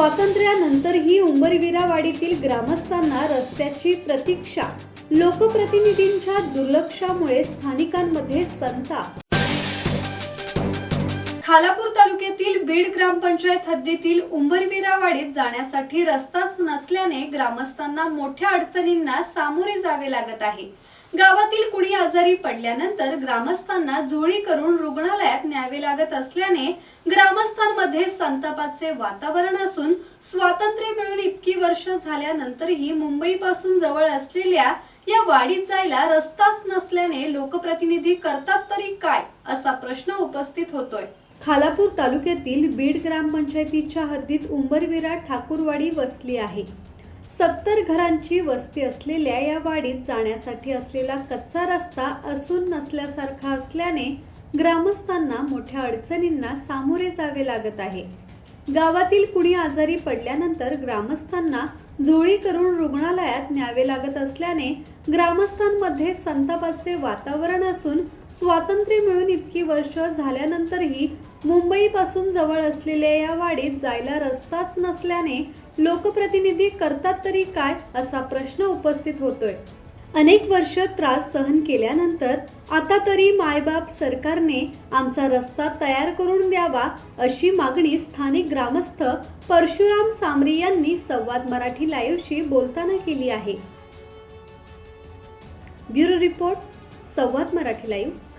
स्वातंत्र्यानंतरही उंबरविरावाडीतील ग्रामस्थांना रस्त्याची प्रतीक्षा लोकप्रतिनिधींच्या दुर्लक्षामुळे स्थानिकांमध्ये संताप. खालापूर तालुक्यातील बीड ग्रामपंचायत हद्दीतील उंबरविरावाडीत जाण्यासाठी रस्ताच नसल्याने ग्रामस्थांना मोठ्या अडचणींना सामोरे जावे लागत आहे. गावातील कुणी आजारी पडल्यानंतर ग्रामस्थांना झोळी करून रुग्णालयात न्यावे लागत असल्याने ग्रामस्थांमध्ये संतापाचे वातावरण असून स्वातंत्र्य मिळून इतकी वर्ष झाल्यानंतरही मुंबईपासून जवळ असलेल्या या वाडीत जायला रस्ताच नसल्याने लोकप्रतिनिधी करतात तरी काय असा प्रश्न उपस्थित होतोय. खालापूर तालुक्यातील बीड ग्रामपंचायतीच्या हद्दीत उंबरविरा ठाकूरवाडी वसली आहे. सत्तर घरांची वस्ती असलेल्या या वाडीत जाण्यासाठी असलेला कच्चा रस्ता असून नसल्यासारखा असल्याने ग्रामस्थांना मोठ्या अडचणींना सामोरे जावे लागत आहे. गावातील कुणी आजारी पडल्यानंतर ग्रामस्थांना झोळी करून रुग्णालयात न्यावे लागत असल्याने ग्रामस्थांमध्ये संतापाचे वातावरण असून स्वातंत्र्य मिळून इतकी वर्ष झाल्यानंतरही मुंबईपासून जवळ असलेल्या या वाडीत जायला रस्ताच नसल्याने लोकप्रतिनिधी करतात तरी काय असा प्रश्न उपस्थित होतोय. अनेक वर्ष त्रास सहन केल्यानंतर आता तरी मायबाप सरकारने आमचा रस्ता तयार करून द्यावा अशी मागणी स्थानिक ग्रामस्थ परशुराम सामरी यांनी संवाद मराठी लाईव्हशी बोलताना केली आहे. Bureau report Samvad Marathi live.